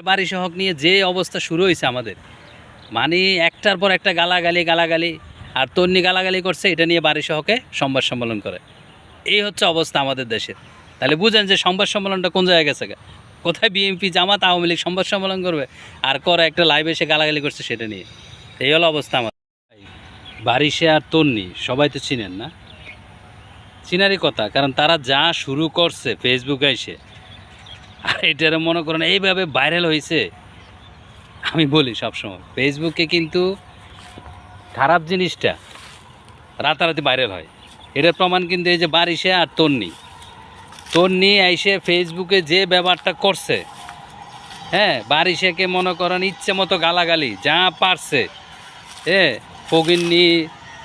বাড়ি সহক নিয়ে যে অবস্থা শুরু হয়েছে আমাদের। মানে একটার পর একটা গালাগালি গালাগালি, আর তন্নি গালাগালি করছে, এটা নিয়ে বাড়ি সহকে সংবাদ সম্মেলন করে। এই হচ্ছে অবস্থা আমাদের দেশের। তাহলে বুঝেন যে সংবাদ সম্মেলনটা কোন জায়গায় গেছে? কোথায় বিএনপি, জামাত, আওয়ামী লীগ সংবাদ সম্মেলন করবে, আর করে একটা লাইভ এসে গালাগালি করছে সেটা নিয়ে। এই হলো অবস্থা আমার বারিশে আর তন্নি, সবাই তো চিনেন না? চিনারই কথা, কারণ তারা যা শুরু করছে ফেসবুকে এসে আর এটারে মনে করেন এইভাবে ভাইরাল হয়েছে আমি বলি সবসময় ফেসবুকে কিন্তু খারাপ জিনিসটা রাতারাতি ভাইরাল হয়। এটার প্রমাণ কিন্তু এই যে বারিশে আর তন্নি। তন্নি আইসে ফেসবুকে যে ব্যাপারটা করছে হ্যাঁ বারিশেকে মনে করেন ইচ্ছে মতো গালাগালি, যা পারছে, এ ফগিন্নি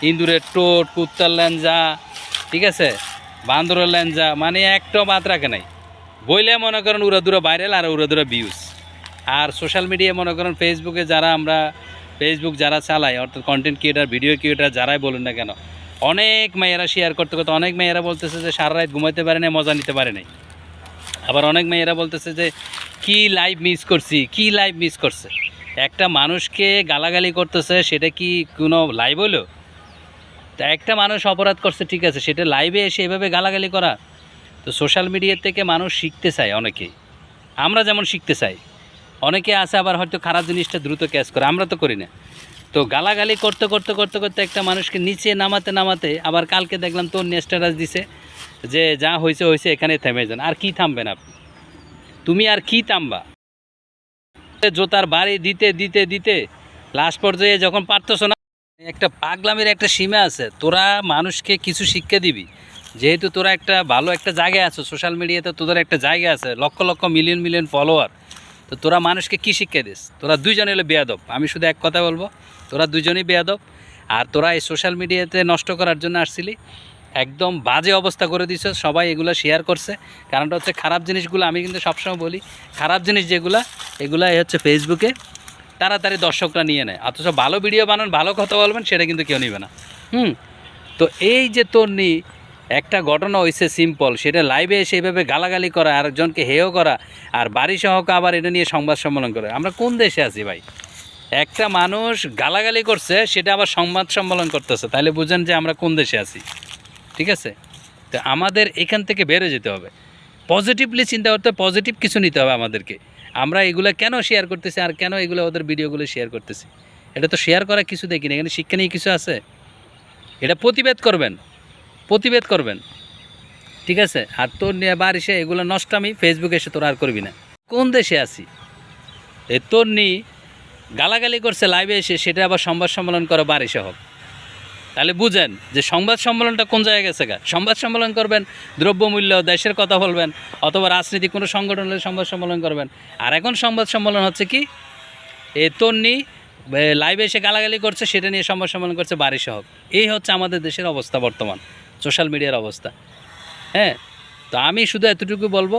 ইন্দুরের টোট কুত্তার ল্যাঞ্জা, ঠিক আছে? বান্দরের ল্যাঞ্জা মানে একটা বাদ রাখে নাই। বইলে মনে করেন উড়াদুরা ভাইরাল আর উড়াদুরা ভিউজ আর সোশ্যাল মিডিয়ায় মনে করেন ফেসবুকে যারা আমরা ফেসবুক যারা চালাই, অর্থাৎ কন্টেন্ট ক্রিয়েটার ভিডিও ক্রিয়েটার যারাই বলুন না কেন, অনেক মেয়েরা শেয়ার করতে করতে, অনেক মেয়েরা বলতেছে যে সারা রাত ঘুমাইতে পারে না মজা নিতে পারে নাই। আবার অনেক মেয়েরা বলতেছে যে কি লাইভ মিস করছি, কি লাইভ মিস করছে। একটা মানুষকে গালাগালি করতেছে, সেটা কি কোনো লাইভ হলো তা একটা মানুষ অপরাধ করছে, ঠিক আছে, সেটা লাইভে এসে এভাবে গালাগালি করা তো সোশ্যাল মিডিয়া থেকে মানুষ শিখতে চায় অনেকেই আমরা যেমন শিখতে চাই। অনেকে আছে আবার হয়তো খারাপ জিনিসটা দ্রুত ক্যাচ করে, আমরা তো করি না। তো গালাগালি করতে করতে করতে করতে একটা মানুষকে নিচে নামাতে নামাতে আবার কালকে দেখলাম তোর স্ট্যাটাস দিছে যে যা হয়েছে হয়েছে, এখানে থেমে যান। আর কি থামবেন আপনি? তুমি আর কি থামবা? জোতার বাড়ি দিতে দিতে দিতে লাস্ট পর্যায়ে যখন পারতেছ না, একটা পাগলামের একটা সীমা আছে। তোরা মানুষকে কিছু শিক্ষা দিবি। যেহেতু তোরা একটা ভালো একটা জায়গায় আছো সোশ্যাল মিডিয়াতে তোদের একটা জায়গা আছে, lakh lakh million million follower তো তোরা মানুষকে কি শিক্ষা দিস? তোরা দুইজন হলো বেয়াদব, আমি শুধু এক কথা বলব, তোরা দুজনেই বেয়াদব, আর তোরা এই সোশ্যাল মিডিয়াতে নষ্ট করার জন্য আসছিলি, একদম বাজে অবস্থা করে দিছ সবাই এগুলো শেয়ার করছে, কারণটা হচ্ছে খারাপ জিনিসগুলো আমি কিন্তু সবসময় বলি, খারাপ জিনিস যেগুলা এগুলা এই হচ্ছে ফেসবুকে তাড়াতাড়ি দর্শকরা নিয়ে নেয়, অথচ ভালো ভিডিও বানান, ভালো কথা বলবেন, সেটা কিন্তু কেউ নেবে না। হুম, তো এই যে তন্নি একটা ঘটনা হয়েছে সিম্পল সেটা লাইভে এসে এইভাবে গালাগালি করা, আরেকজনকে হেয় করা, আর বাড়ি সহকে আবার এটা নিয়ে সংবাদ সম্মেলন করে। আমরা কোন দেশে আছি ভাই? একটা মানুষ গালাগালি করছে, সেটা আবার সংবাদ সম্মেলন করতেছে। তাহলে বুঝেন যে আমরা কোন দেশে আছি। ঠিক আছে? তো আমাদের এখান থেকে বেরো যেতে হবে। পজিটিভলি চিন্তা করতে পজিটিভ কিছু নিতে হবে আমাদেরকে। আমরা এগুলো কেন শেয়ার করতেছি, আর কেন এগুলো ওদের ভিডিওগুলো শেয়ার করতেছি? এটা তো শেয়ার করা কিছু দেখি না, এখানে শিক্ষা নিয়ে কিছু আছে? এটা প্রতিবাদ করবেন। প্রতিবাদ করবেন। ঠিক আছে? আর তোর নিয়ে বাড়ি সে এগুলো নষ্ট আমি ফেসবুকে এসে তোর আর করবি না। কোন দেশে আছি? এ তোর নি গালাগালি করছে লাইভে এসে, সেটা আবার সংবাদ সম্মেলন করে বাড়ি সহ। তাহলে বুঝেন যে সংবাদ সম্মেলনটা কোন জায়গায় গেছে গা? সংবাদ সম্মেলন করবেন, দ্রব্যমূল্য, দেশের কথা বলবেন, অথবা রাজনীতি কোনো সংগঠন হলে সংবাদ সম্মেলন করবেন। আর এখন সংবাদ সম্মেলন হচ্ছে কি? এ তন্নি লাইভে এসে গালাগালি করছে, সেটা নিয়ে সংবাদ সম্মেলন করছে বাড়ি সহ। এই হচ্ছে আমাদের দেশের অবস্থা বর্তমান। সোশ্যাল মিডিয়ার অবস্থা। হ্যাঁ তো আমি শুধু এতটুকু বলব,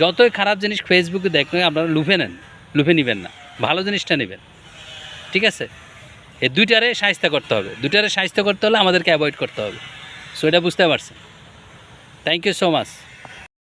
যতই খারাপ জিনিস ফেসবুকে দেখবেন, আপনারা লুফে নেন, লুফে নেবেন না, ভালো জিনিসটা নেবেন। ঠিক আছে? এই দুইটারে সাহিত্য করতে হবে, দুইটারে সাহিত্য করতে হলে আমাদেরকে অ্যাভয়েড করতে হবে। সো এটা বুঝতে পারছেন? Thank you so much